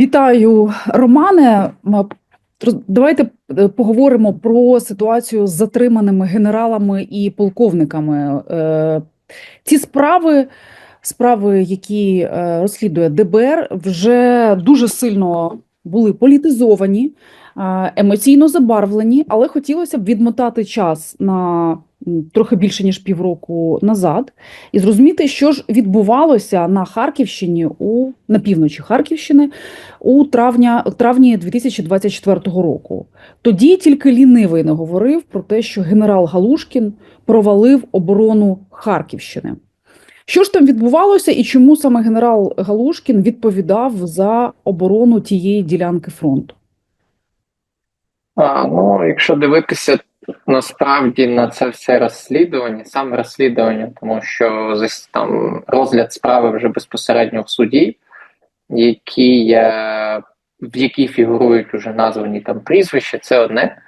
Вітаю, Романе. Давайте е, поговоримо про ситуацію з затриманими генералами і полковниками. Е, Ці справи, справи, які е, розслідує ДБР, вже дуже сильно були політизовані, емоційно забарвлені, але хотілося б відмотати час на трохи більше ніж півроку назад і зрозуміти, що ж відбувалося на Харківщині у на півночі Харківщини у травня, травні 2024 року. Тоді тільки лінивий не говорив про те, що генерал Галушкін провалив оборону Харківщини. Що ж там відбувалося і чому саме генерал Галушкін відповідав за оборону тієї ділянки фронту? А, ну, якщо дивитися насправді на це все розслідування, саме розслідування, тому що там розгляд справи вже безпосередньо в суді, які в якій фігурують уже названі там прізвища, це одне.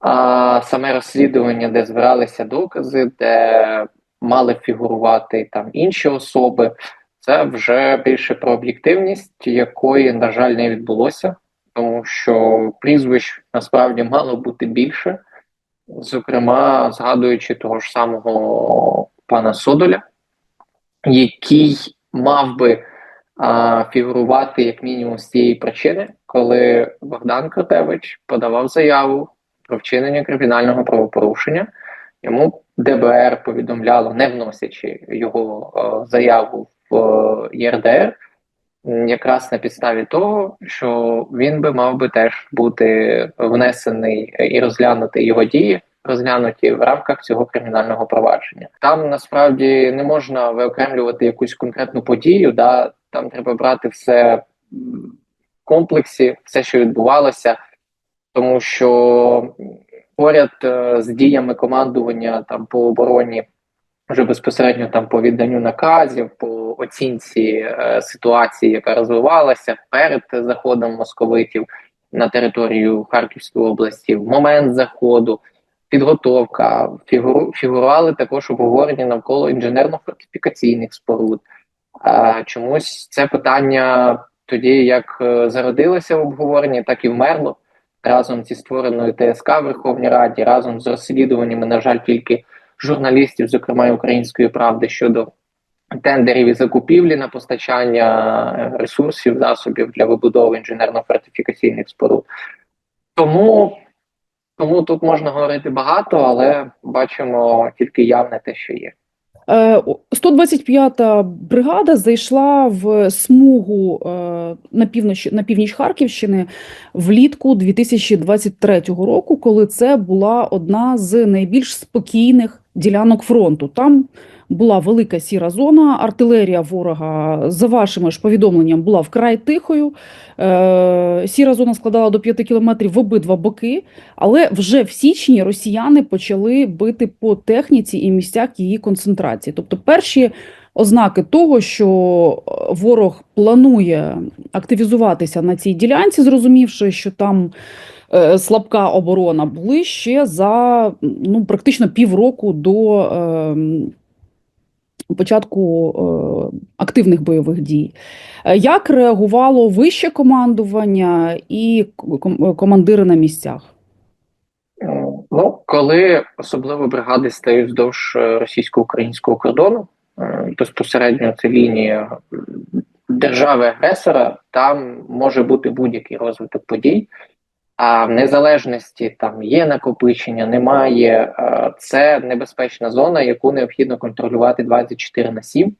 А саме розслідування, де збиралися докази, де мали фігурувати там інші особи, це вже більше про об'єктивність, якої, на жаль, не відбулося тому що прізвищ насправді мало бути більше, зокрема, згадуючи того ж самого пана Содоля, який мав би а, фігурувати як мінімум з цієї причини, коли Богдан Кротевич подавав заяву про вчинення кримінального правопорушення. Йому ДБР повідомляло, не вносячи його е, заяву в е, ЄРДР, якраз на підставі того, що він би мав би теж бути внесений і розглянути його дії, розглянуті в рамках цього кримінального провадження. Там насправді не можна виокремлювати якусь конкретну подію, да там треба брати все в комплексі, все, що відбувалося, тому що поряд е, з діями командування там по обороні вже безпосередньо там по відданню наказів, по оцінці е, ситуації, яка розвивалася перед заходом московитів на територію Харківської області, в момент заходу, підготовка, фігуру, фігурували також обговорення навколо інженерно-фортифікаційних споруд. А чомусь це питання тоді як е, зародилося в обговоренні, так і вмерло разом зі створеною ТСК в Верховній Раді, разом з розслідуваннями, на жаль, тільки журналістів, зокрема і української правди, щодо тендерів і закупівлі на постачання е, ресурсів, засобів для вибудови інженерно-фортифікаційних споруд. Тому, тому тут можна говорити багато, але бачимо тільки явне те, що є. Е, о- 125-та бригада зайшла в смугу е, на північ, на північ Харківщини влітку 2023 року, коли це була одна з найбільш спокійних ділянок фронту. Там була велика сіра зона, артилерія ворога, за вашими ж повідомленням, була вкрай тихою. Е, Сіра зона складала до 5 кілометрів в обидва боки. Але вже в січні росіяни почали бити по техніці і місцях її концентрації. Тобто, перші ознаки того, що е, ворог планує активізуватися на цій ділянці, зрозумівши, що там е, слабка оборона, були ще за ну, практично півроку до е, початку е, активних бойових дій. Е, Як реагувало вище командування і командири на місцях? Ну, коли особливо бригади стають вздовж е, російсько-українського кордону, е, безпосередньо це лінія держави-агресора, там може бути будь-який розвиток подій. А в незалежності там є накопичення, немає. е, Це небезпечна зона, яку необхідно контролювати 24 на 7.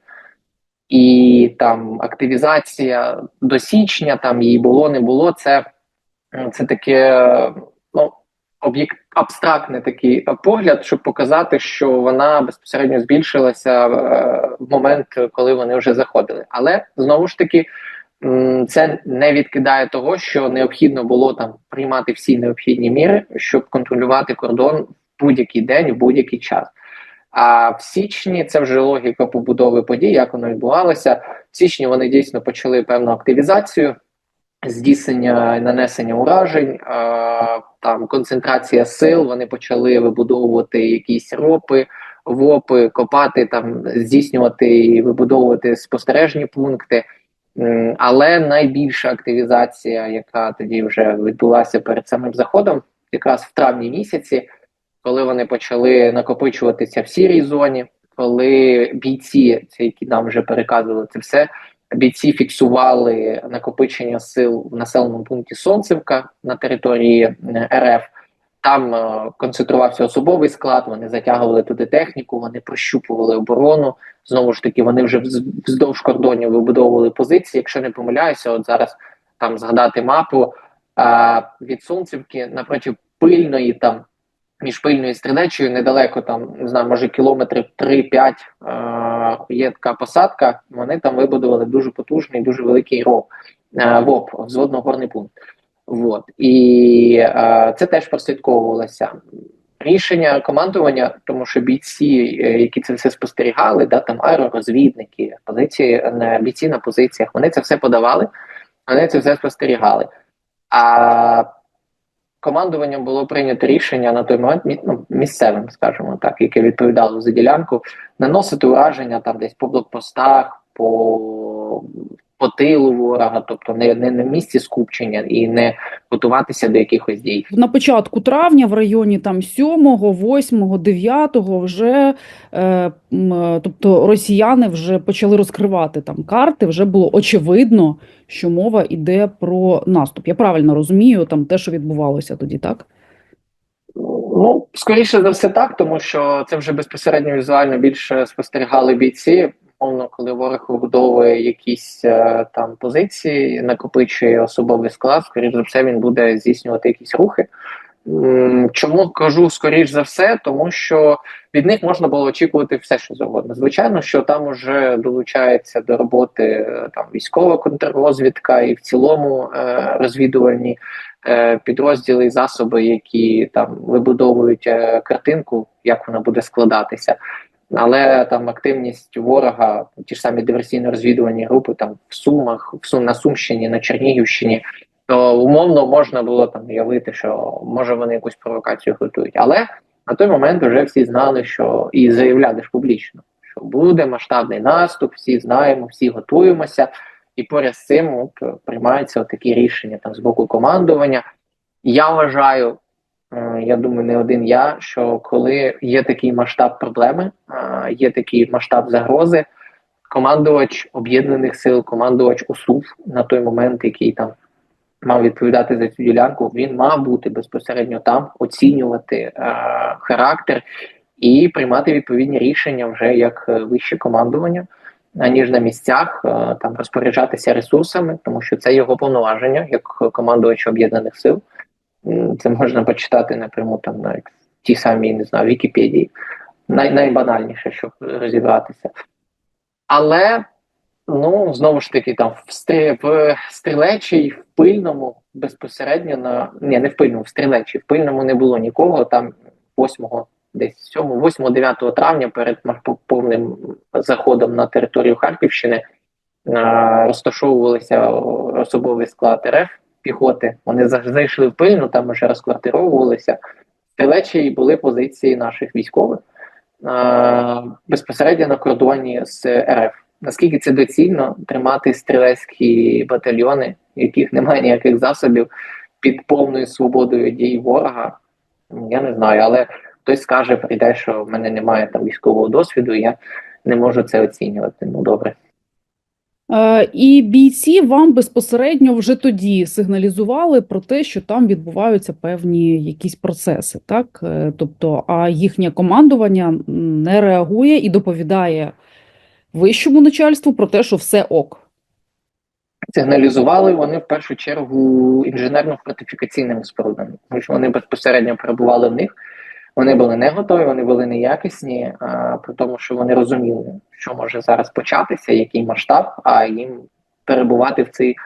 І там активізація до січня, там її було, не було. Це, це таке ну, об'єкт абстрактний такий погляд, щоб показати, що вона безпосередньо збільшилася е, в момент, коли вони вже заходили. Але знову ж таки, це не відкидає того, що необхідно було там приймати всі необхідні міри, щоб контролювати кордон в будь-який день, в будь-який час. А в січні це вже логіка побудови подій, як воно відбувалося. В січні вони дійсно почали певну активізацію здійснення нанесення уражень, там концентрація сил. Вони почали вибудовувати якісь ропи, ВОПи, копати там, здійснювати і вибудовувати спостережні пункти. Але найбільша активізація, яка тоді вже відбулася перед самим заходом, якраз в травні місяці, коли вони почали накопичуватися в сірій зоні, коли бійці, це які нам вже переказували це все, бійці фіксували накопичення сил в населеному пункті Сонцевка на території РФ. Там е, концентрувався особовий склад, вони затягували туди техніку, вони прощупували оборону. Знову ж таки, вони вже вздовж кордонів вибудовували позиції. Якщо не помиляюся, от зараз там згадати мапу а, від Сонцівки напроти пильної там між пильною і недалеко там не знаю, може кілометрів 3-5 е, є така посадка. Вони там вибудували дуже потужний, дуже великий ров е, ВОП, взводно-горний пункт. Вот. І е, це теж прослідковувалося. Рішення командування, тому що бійці, е, які це все спостерігали, да, там аеророзвідники, позиції бійці на позиціях, вони це все подавали, вони це все спостерігали. А командуванням було прийнято рішення на той момент ну, місцевим, скажімо так, яке відповідало за ділянку, наносити ураження там десь по блокпостах, по, по тилу ворога, тобто не, не на місці скупчення і не готуватися до якихось дій. На початку травня, в районі там 7, 8, 9 вже, е, е, тобто росіяни вже почали розкривати там карти, вже було очевидно, що мова йде про наступ. Я правильно розумію там те, що відбувалося тоді, так? Ну, скоріше за все так, тому що це вже безпосередньо візуально більше спостерігали бійці. Мовно, коли ворог вибудовує якісь е, там позиції, накопичує особовий склад, скоріш за все, він буде здійснювати якісь рухи. Чому кажу скоріш за все, тому що від них можна було очікувати все, що завгодно. Звичайно, що там вже долучається до роботи е, там військова контррозвідка і в цілому е, розвідувальні е, підрозділи і засоби, які там вибудовують е, картинку, як вона буде складатися. Але там активність ворога, ті ж самі диверсійно-розвідувальні групи там в Сумах, в Сум на Сумщині, на Чернігівщині, то умовно можна було там уявити, що може вони якусь провокацію готують. Але на той момент вже всі знали, що і заявляли ж публічно, що буде масштабний наступ, всі знаємо, всі готуємося, і поряд з цим от, приймаються от такі рішення там з боку командування. Я вважаю, е, я думаю, не один я, що коли є такий масштаб проблеми, е, є такий масштаб загрози, командувач об'єднаних сил, командувач ОСУВ на той момент, який там мав відповідати за цю ділянку, він мав бути безпосередньо там, оцінювати е, характер і приймати відповідні рішення вже як е, вище командування, аніж на місцях е, там розпоряджатися ресурсами, тому що це його повноваження як командувача об'єднаних сил. М, Це можна почитати напряму там на ті самі, не знаю, Вікіпедії. Най, найбанальніше, щоб розібратися. Але ну знову ж таки, там в стрі в стрілечій, в пильному безпосередньо на ні, не в пильному, в стрілечій, в пильному не було нікого. Там 8 десь 7, 8-9 травня перед повним заходом на територію Харківщини розташовувалися особовий склад РФ піхоти. Вони зайшли в пильну, там вже розквартировувалися. В стрілечій були позиції наших військових а, безпосередньо на кордоні з РФ. Наскільки це доцільно тримати стрілецькі батальйони, яких немає ніяких засобів під повною свободою дій ворога? Я не знаю, але хтось скаже, прийде, що в мене немає там військового досвіду, я не можу це оцінювати. Ну добре. Е, І бійці вам безпосередньо вже тоді сигналізували про те, що там відбуваються певні якісь процеси, так? Е, Тобто, а їхнє командування не реагує і доповідає вищому начальству про те, що все ок. Сигналізували вони в першу чергу інженерно-фортифікаційними спорудами, тому що вони безпосередньо перебували в них. Вони були не готові, вони були неякісні, а, при тому, що вони розуміли, що може зараз початися, який масштаб, а їм перебувати в цій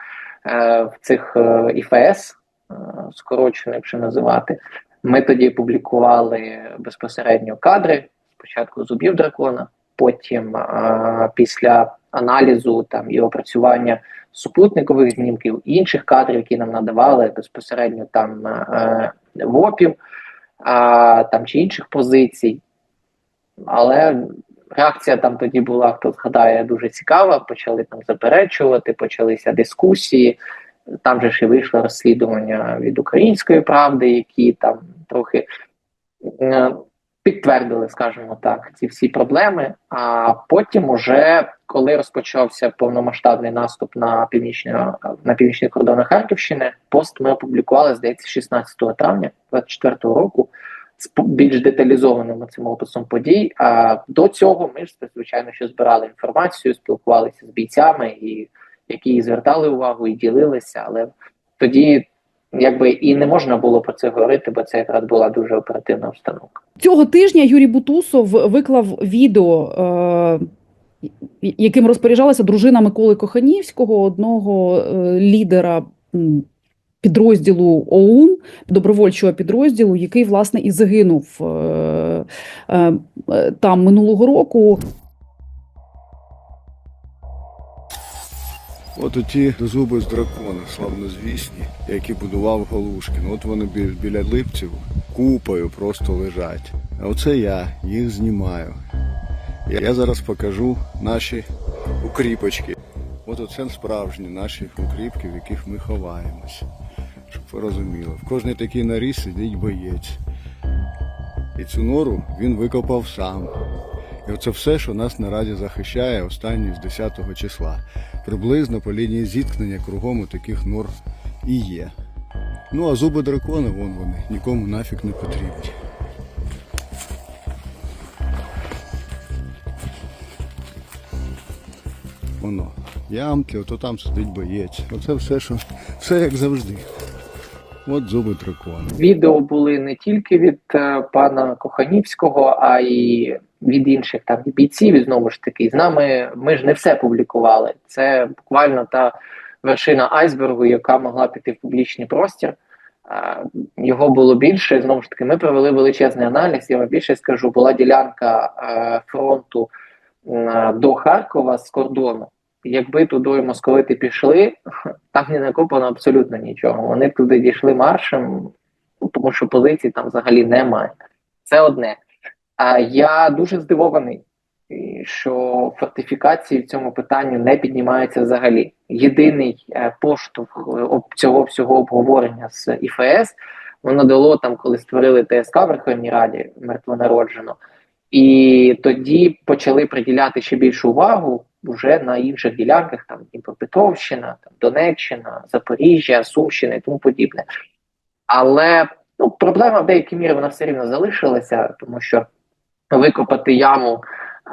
е, в цих е, ІФС, е, скорочено, якщо називати. Ми тоді публікували безпосередньо кадри спочатку зубів дракона, потім е, після аналізу там і опрацювання супутникових знімків, інших кадрів, які нам надавали безпосередньо там е, ВОПів, а, там чи інших позицій. Але реакція там тоді була, хто згадає, дуже цікава. Почали там заперечувати, почалися дискусії. Там же ж і вийшло розслідування від української правди, які там трохи е, підтвердили, скажімо так, ці всі проблеми. А потім, уже коли розпочався повномасштабний наступ на північні на північні кордони Харківщини, пост ми опублікували, здається, 16 травня 24 року з більш деталізованим цим описом подій. А до цього ми ж звичайно що збирали інформацію, спілкувалися з бійцями, і які звертали увагу і ділилися, але тоді. Якби і не можна було про це говорити, бо це якраз була дуже оперативна обстановка. Цього тижня Юрій Бутусов виклав відео, е, яким розпоряджалася дружина Миколи Коханівського, одного е, лідера підрозділу ОУН, добровольчого підрозділу, який власне і загинув е, е, там минулого року. От оті зуби з дракона, славнозвісні, які будував Галушкін. От вони бі- біля липців купою просто лежать. А оце я їх знімаю. Я зараз покажу наші укріпочки. От оце справжні наші укріпки, в яких ми ховаємось. Щоб ви розуміли. В кожній такій норі сидить боєць. І цю нору він викопав сам. І оце все, що нас наразі захищає останні з 10 числа. Приблизно по лінії зіткнення кругом у таких нор і є. Ну а зуби дракона, вон вони, нікому нафіг не потрібні. Воно. Ямки, ото там сидить боєць. Оце все, що все як завжди. От зуби дракона. Відео були не тільки від е, пана Коханівського, а й від інших там бійців. Знову ж таки, з нами ми ж не все публікували. Це буквально та вершина айсбергу, яка могла піти в публічний простір. Е, Його було більше. Знову ж таки, ми провели величезний аналіз. Я вам більше скажу, була ділянка е, фронту до Харкова з кордону. Якби туди московити пішли, там не накопано абсолютно нічого. Вони туди дійшли маршем, ну, тому що позицій там взагалі немає. Це одне. Я дуже здивований, що фортифікації в цьому питанні не піднімаються взагалі. Єдиний е, поштовх е, цього всього обговорення з ІФС воно дало там, коли створили ТСК в Верховній Раді мертвонароджено. І тоді почали приділяти ще більшу увагу вже на інших ділянках, там Дніпропетровщина, там Донеччина, Запоріжжя, Сумщина і тому подібне. Але ну, проблема в деякій мірі вона все рівно залишилася, тому що викопати яму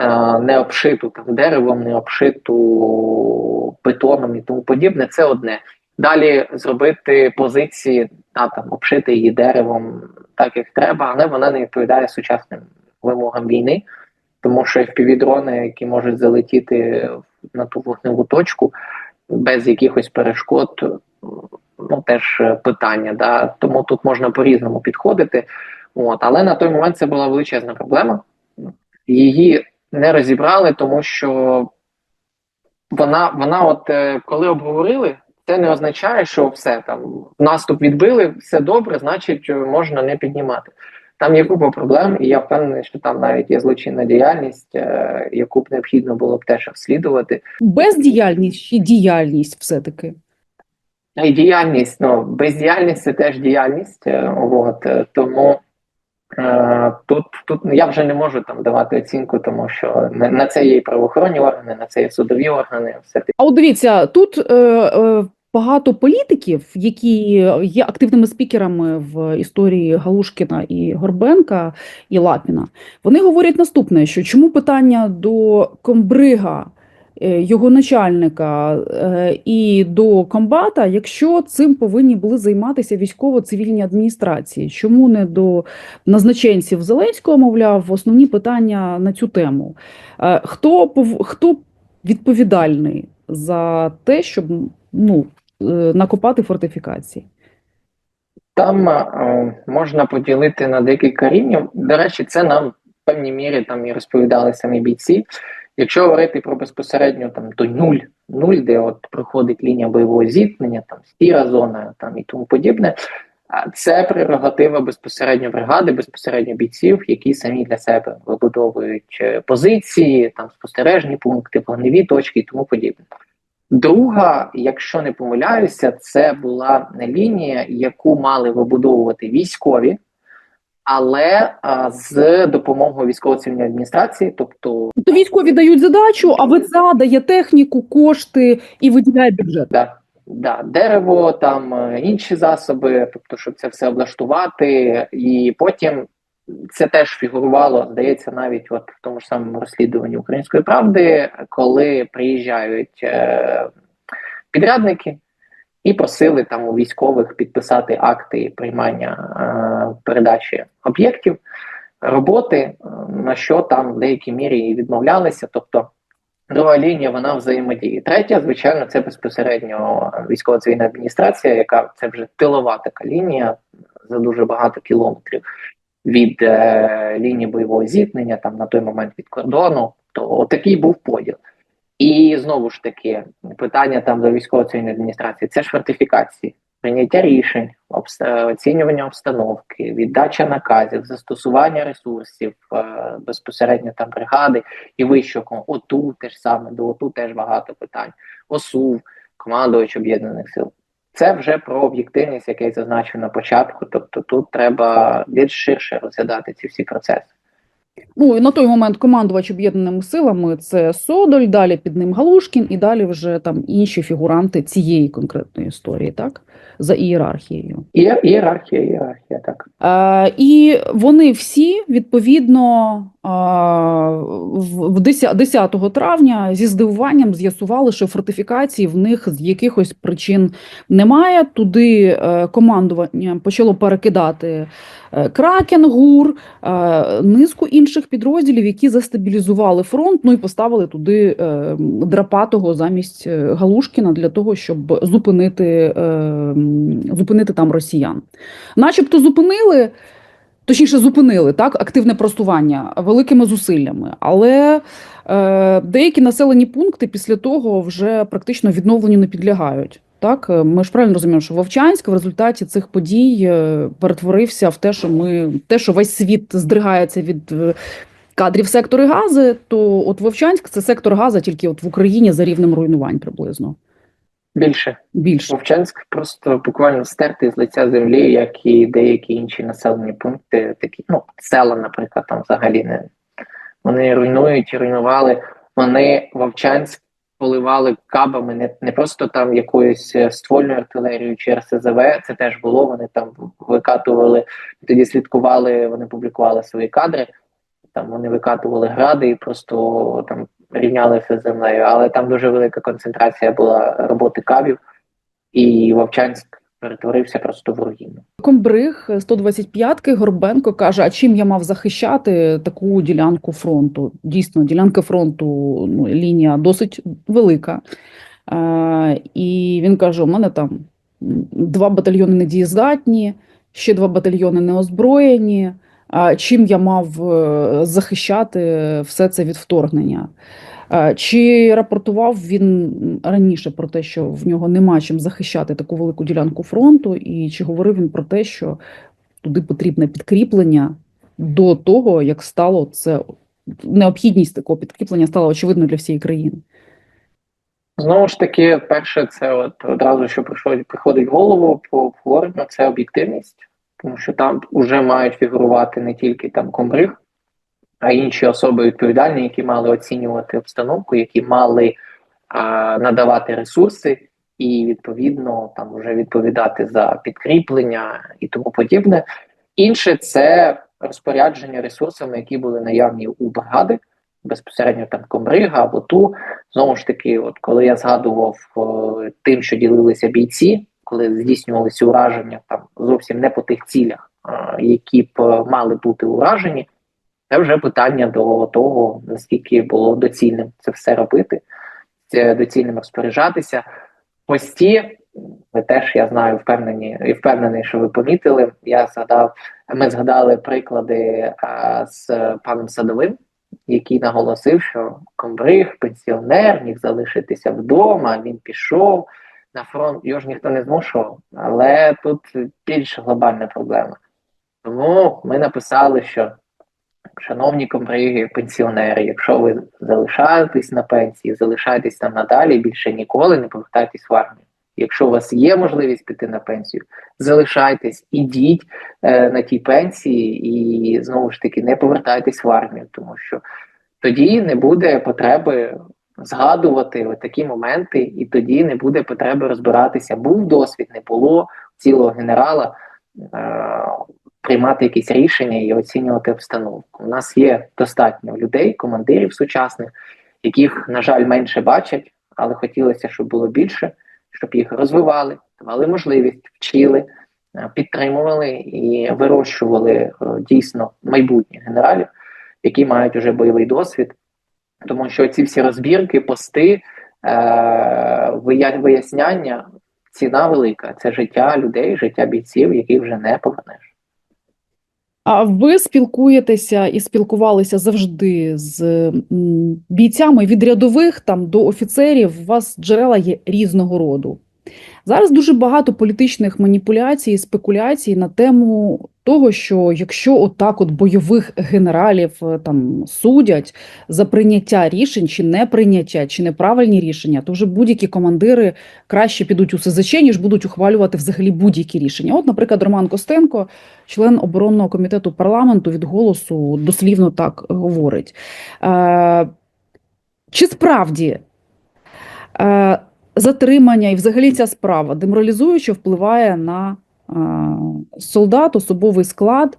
е, не обшиту там деревом, не обшиту бетоном і тому подібне, це одне. Далі зробити позиції, та, там, обшити її деревом так, як треба, але вона не відповідає сучасним вимогам війни, тому що FPV-дрони, які можуть залетіти на ту вогневу точку без якихось перешкод, ну теж питання. Да? Тому тут можна по-різному підходити. От. Але на той момент це була величезна проблема. Її не розібрали, тому що вона, вона от е, коли обговорили, це не означає, що все там наступ відбили, все добре, значить е, можна не піднімати. Там є купа проблем, і я впевнений, що там навіть є злочинна діяльність, е, яку б необхідно було б теж розслідувати. Бездіяльність чи діяльність все-таки? І діяльність, ну бездіяльність це теж діяльність. От тому тут, тут я вже не можу там давати оцінку, тому що на, на це є і правоохоронні органи, на це є судові органи. Все А от дивіться, тут е, е, багато політиків, які є активними спікерами в історії Галушкіна і Горбенка і Лапіна, вони говорять наступне: що чому питання до комбрига, е, його начальника е, і до комбата, якщо цим повинні були займатися військово-цивільні адміністрації, чому не до назначенців Зеленського, мовляв, основні питання на цю тему? Е, Хто хто відповідальний за те, щоб ну, е, накопати фортифікації? Там е, можна поділити на декілька рівнів. До речі, це нам в певній мірі там і розповідали самі бійці. Якщо говорити про безпосередньо там до нуль, нуль, де от проходить лінія бойового зіткнення, там стіра зона там і тому подібне. А Це прерогатива безпосередньо бригади, безпосередньо бійців, які самі для себе вибудовують е, позиції, там спостережні пункти, вогневі точки і тому подібне. Друга, якщо не помиляюся, це була лінія, яку мали вибудовувати військові, але а, з допомогою військово-цивільної адміністрації, тобто То військові дають задачу, а ВЦА дає техніку, кошти і виділяє бюджет. Да, да, дерево, там е, інші засоби, тобто, щоб це все облаштувати, і потім це теж фігурувало, здається, навіть от в тому ж самому розслідуванні української правди, коли приїжджають е, підрядники і просили там у військових підписати акти приймання е, передачі об'єктів, роботи, е, на що там в деякій мірі і відмовлялися. Тобто Друга лінія вона взаємодіє. Третя, звичайно, це безпосередньо військова цивільна адміністрація, яка це вже тилова така лінія за дуже багато кілометрів від е, лінії бойового зіткнення, там на той момент від кордону. То такий був поділ. І знову ж таки, питання там до військово-цивільної адміністрації це ж фортифікації, прийняття рішень, обста- оцінювання обстановки, віддача наказів, застосування ресурсів е, безпосередньо там бригади і вищого ОТУ теж саме, до ОТУ теж багато питань. ОСУВ, командувач об'єднаних сил. Це вже про об'єктивність, як я зазначив на початку. Тобто тут треба більш ширше розглядати ці всі процеси. Ну на той момент командувач об'єднаними силами це Содоль, далі під ним Галушкін, і далі вже там інші фігуранти цієї конкретної історії, так за ієрархією. Ієрархія, ієрархія, так. А, і вони всі відповідно е, 10 10 травня зі здивуванням з'ясували, що фортифікації в них з якихось причин немає. Туди е, командування почало перекидати е, Кракен, ГУР, е, низку інших підрозділів, які застабілізували фронт. Ну і поставили туди Драпатого замість Галушкіна для того, щоб зупинити, зупинити там росіян. Начебто зупинили, точніше, зупинили так, активне просування великими зусиллями, але е, деякі населені пункти після того вже практично відновленню не підлягають. Так, Е, ми ж правильно розуміємо, що Вовчанськ в результаті цих подій е, перетворився в те, що ми те, що весь світ здригається від е, кадрів сектори Гази, то от Вовчанськ це сектор Газа, тільки от в Україні за рівнем руйнувань приблизно Більше більше. Вовчанськ просто буквально стертий з лиця землі, як і деякі інші населені пункти, такі ну села, наприклад, там взагалі не вони руйнують і руйнували. Вони Вовчанськ поливали кабами, не, не просто там якоюсь е, ствольною артилерією чи РСЗВ. Це теж було. Вони там викатували, тоді слідкували, вони публікували свої кадри. Там вони викатували гради і просто там рівняли все з землею. Але там дуже велика концентрація була роботи кабів, і Вовчанськ перетворився просто в руїну. Комбриг 125-ки Горбенко каже: а чим я мав захищати таку ділянку фронту? Дійсно, ділянка фронту, ну, лінія досить велика. Е, і він каже: у мене там два батальйони недієздатні, ще два батальйони неозброєні. Чим я мав е, захищати все це від вторгнення? Чи рапортував він раніше про те, що в нього нема чим захищати таку велику ділянку фронту, і чи говорив він про те, що туди потрібне підкріплення до того, як стало це необхідність такого підкріплення стала очевидно для всієї країни? Знову ж таки, перше, це от одразу, що приходить в голову по обговоренню, це об'єктивність, тому що там вже мають фігурувати не тільки там комбриг, а інші особи відповідальні, які мали оцінювати обстановку, які мали а, надавати ресурси і відповідно там вже відповідати за підкріплення і тому подібне. Інше це розпорядження ресурсами, які були наявні у бригади, безпосередньо там комбрига або ту. Знову ж таки, от коли я згадував е, тим, що ділилися бійці, коли здійснювалися ураження там зовсім не по тих цілях, які б е, мали бути уражені, це вже питання до того, наскільки було доцільним це все робити, доцільним розпоряджатися. Пості, ви теж я знаю, впевнені і впевнений, що ви помітили. Я згадав, ми згадали приклади а, з паном Садовим, який наголосив, що комбриг, пенсіонер, міг залишитися вдома. Він пішов, на фронт його ж ніхто не змушував, але тут більш глобальна проблема. Тому ми написали, що шановні комбриги, пенсіонери, якщо ви залишаєтесь на пенсії, залишайтесь там надалі, більше ніколи не повертайтесь в армію. Якщо у вас є можливість піти на пенсію, залишайтесь, ідіть е, на тій пенсії і знову ж таки не повертайтесь в армію, тому що тоді не буде потреби згадувати от такі моменти, і тоді не буде потреби розбиратися. Був досвід, не було цілого генерала е, приймати якісь рішення і оцінювати обстановку. У нас є достатньо людей, командирів сучасних, яких, на жаль, менше бачать, але хотілося, щоб було більше, щоб їх розвивали, давали можливість, вчили, е, підтримували і вирощували е, дійсно майбутніх генералів, які мають уже бойовий досвід. Тому що ці всі розбірки, пости, е, виясняння, ціна велика. Це життя людей, життя бійців, яких вже не повернеш. А ви спілкуєтеся і спілкувалися завжди з бійцями від рядових там до офіцерів. У вас джерела є різного роду. Зараз дуже багато політичних маніпуляцій, спекуляцій на тему того, що якщо отак от бойових генералів е, там судять за прийняття рішень чи не прийняття, чи неправильні рішення, то вже будь-які командири краще підуть у СЗЧ, ніж будуть ухвалювати взагалі будь-які рішення. От, наприклад, Роман Костенко, член оборонного комітету парламенту від голосу, дослівно так говорить. Е, чи справді е, затримання і взагалі ця справа деморалізуюче впливає на солдат, особовий склад?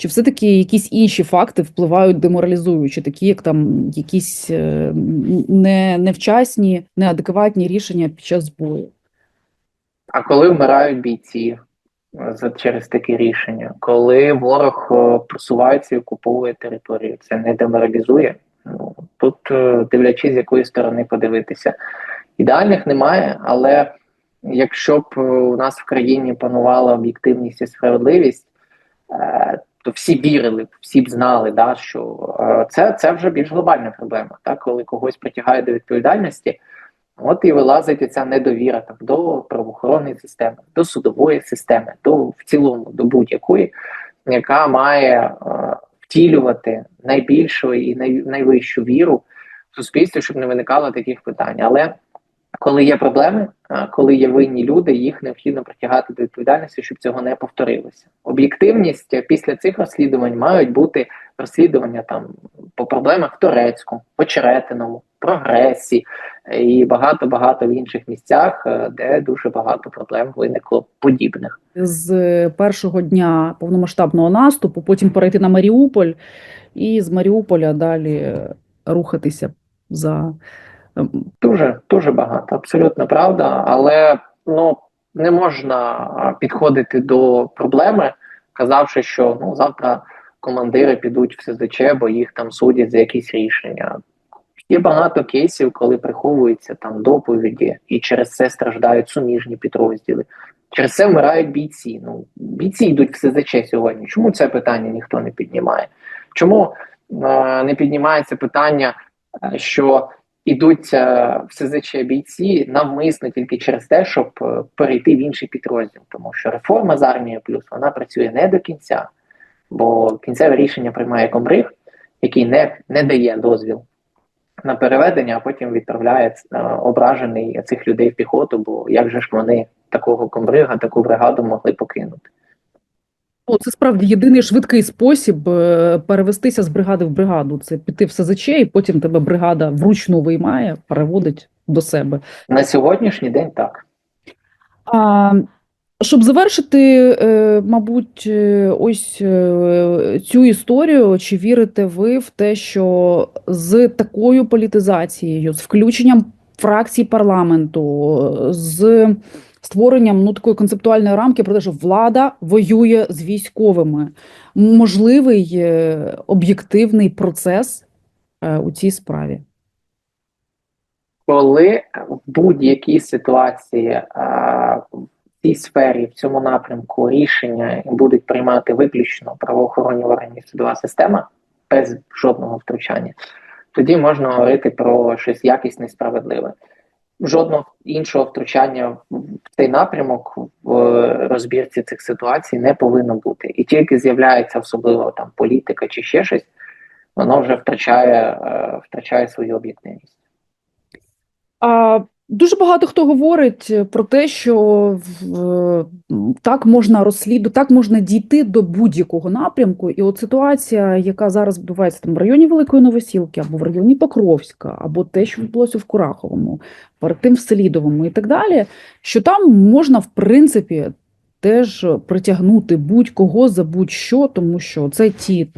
Чи все-таки якісь інші факти впливають деморалізуючи, такі як там якісь е, не, невчасні, неадекватні рішення під час бою? А коли вмирають бійці е, через такі рішення, коли ворог просувається і окуповує територію, це не деморалізує. Ну тут е, дивлячись, з якої сторони подивитися. Ідеальних немає, але якщо б е, у нас в країні панувала об'єктивність і справедливість, е, то всі вірили, всі б знали, да, що е, це, це вже більш глобальна проблема. Так? Коли когось притягають до відповідальності, От і вилазить ця недовіра там, до правоохоронної системи, до судової системи, до в цілому до будь-якої, яка має втілювати найбільшу і най, найвищу віру в суспільстві, щоб не виникало таких питань. Але коли є проблеми, коли є винні люди, їх необхідно притягати до відповідальності, щоб цього не повторилося. Об'єктивність е, після цих розслідувань мають бути розслідування там по проблемах в Турецькому, по Черетиному, прогресі е, і багато багато в інших місцях, е, де дуже багато проблем виникло подібних. з першого дня повномасштабного наступу, потім перейти на Маріуполь, і з Маріуполя далі рухатися за Дуже дуже багато, абсолютно правда. Але ну не можна підходити до проблеми, казавши, що ну завтра командири підуть в СЗЧ, бо їх там судять за якісь рішення. Є багато кейсів, коли приховуються там доповіді, і через це страждають суміжні підрозділи. Через це вмирають бійці. Ну бійці йдуть в СЗЧ сьогодні. Чому це питання ніхто не піднімає? Чому е, не піднімається питання, е, що ідуть е, в СЗЧ бійці навмисно тільки через те, щоб е, перейти в інший підрозділ, тому що реформа з армією плюс вона працює не до кінця, бо кінцеве рішення приймає комбриг, який не, не дає дозвіл на переведення, а потім відправляє е, ображений цих людей в піхоту. Бо як же ж вони такого комбрига, таку бригаду могли покинути? Це справді єдиний швидкий спосіб е, перевестися з бригади в бригаду. Це піти в СЗЧ, і потім тебе бригада вручну виймає, переводить до себе. На сьогоднішній день так. А, щоб завершити, е, мабуть, е, ось цю історію, чи вірите ви в те, що з такою політизацією, з включенням фракцій парламенту, з створенням ну такої концептуальної рамки про те, що влада воює з військовими, можливий е, об'єктивний процес е, у цій справі? коли в будь-якій ситуації а, в цій сфері, в цьому напрямку рішення будуть приймати виключно правоохоронні органи судова система без жодного втручання, тоді можна говорити про щось якісне і справедливе. Жодного іншого втручання в цей напрямок в розбірці цих ситуацій не повинно бути. І тільки з'являється особливо там політика чи ще щось, воно вже втрачає, е, втрачає свою об'єктивність. Дуже багато хто говорить про те, що так можна розслідувати, так можна дійти до будь-якого напрямку. І от ситуація, яка зараз відбувається там в районі Великої Новосілки, або в районі Покровська, або те, що відбулося в Кураховому, перед тим в Селідовому і так далі, що там можна в принципі. Теж притягнути будь-кого за будь-що, тому що це ті,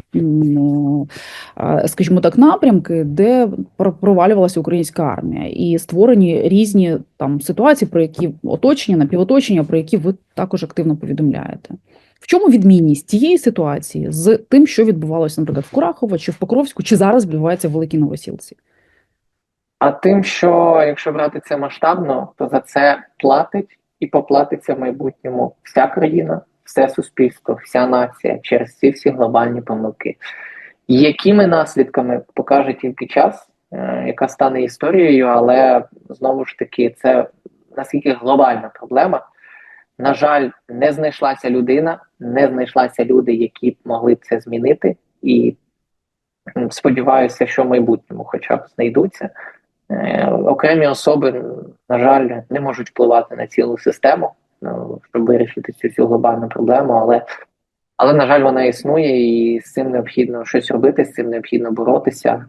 скажімо так, напрямки, де провалювалася українська армія, і створені різні там ситуації, про які оточення, напівоточення, про які ви також активно повідомляєте. В чому відмінність цієї ситуації з тим, що відбувалося, наприклад, в Курахово чи в Покровську, чи зараз відбувається в Великій Новосілці? А тим, що якщо брати це масштабно, то за це платить і поплатиться в майбутньому вся країна, все суспільство, вся нація через ці всі глобальні помилки. Якими наслідками покаже тільки час, е, яка стане історією, але знову ж таки, це наскільки глобальна проблема. На жаль, не знайшлася людина, не знайшлася люди, які б могли це змінити, і сподіваюся, що в майбутньому хоча б знайдуться. Е, Окремі особи, на жаль, не можуть впливати на цілу систему, ну, щоб вирішити цю, цю глобальну проблему, але, але, на жаль, вона існує, і з цим необхідно щось робити, з цим необхідно боротися.